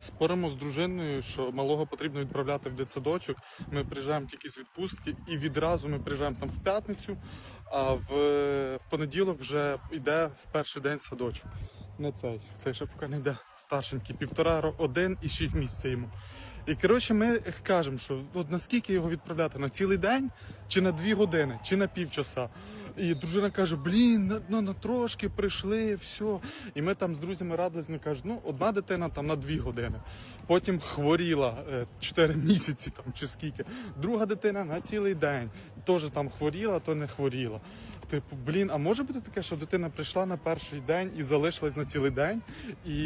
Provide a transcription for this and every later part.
Споримо з дружиною, що малого потрібно відправляти в дитсадочок. Ми приїжджаємо тільки з відпустки, і відразу ми приїжджаємо там в п'ятницю, а в, в понеділок вже йде в перший день садочок. Не цей, цей ще поки не йде старшенький, півтора ро- один і шість місяців йому. І коротше, ми кажемо, що от наскільки його відправляти на цілий день, чи на дві години, чи на півчаса. І дружина каже: блін, на, на, на трошки прийшли, все. І ми там з друзями радились, вони кажуть, ну одна дитина там на дві години. Потім хворіла 4 місяці там чи скільки. Друга дитина на цілий день. Теж там хворіла, то не хворіла. Типу, блін, а може бути таке, що дитина прийшла на перший день і залишилась на цілий день і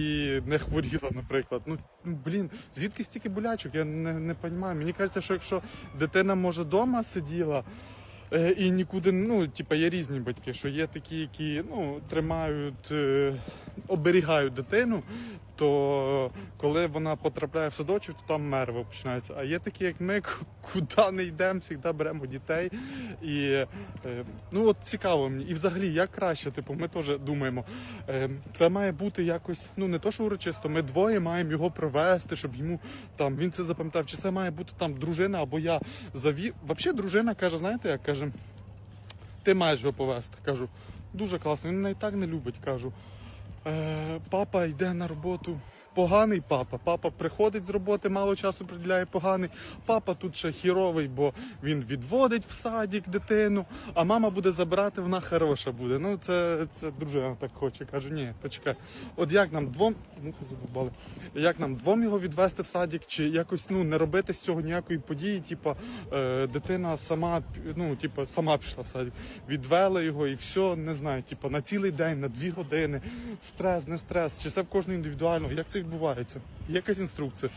не хворіла, наприклад. Ну ну, блін, звідки стільки болячок? Я не, не розумію. Мені кажеться, що якщо дитина може вдома сиділа. Е, І нікуди, ну, типа, є різні батьки, що є такі, які ну, тримають, е, оберігають дитину, то коли вона потрапляє в садочок, то там мерво починається. А є такі, як ми, куди не йдемо, завжди беремо дітей. І е, ну от цікаво мені. І взагалі, як краще, типу, ми теж думаємо, е, це має бути якось, ну не то, що урочисто, ми двоє маємо його провести, щоб йому там він це запам'ятав, чи це має бути там дружина або я завів. Взагалі, дружина каже, знаєте, як каже, ти маєш його повести. Кажу, дуже класно. Він мене і так не любить. Кажу. Е, папа йде на роботу. Поганий папа. Папа приходить з роботи, мало часу приділяє поганий. Папа тут ще хіровий, бо він відводить в садик дитину, а мама буде забирати, вона хороша буде. Ну, це, це дружина так хоче. Кажу, ні, почекай. От як нам двом. Мухи задовбали. Як нам двом його відвести в садик, чи якось ну не робити з цього ніякої події, типа е, дитина сама ну, типа, сама пішла в садик, відвели його і все, не знаю, типа на цілий день, на дві години. Стрес, не стрес, чи це в кожного індивідуально, як це відбувається? Якась інструкція?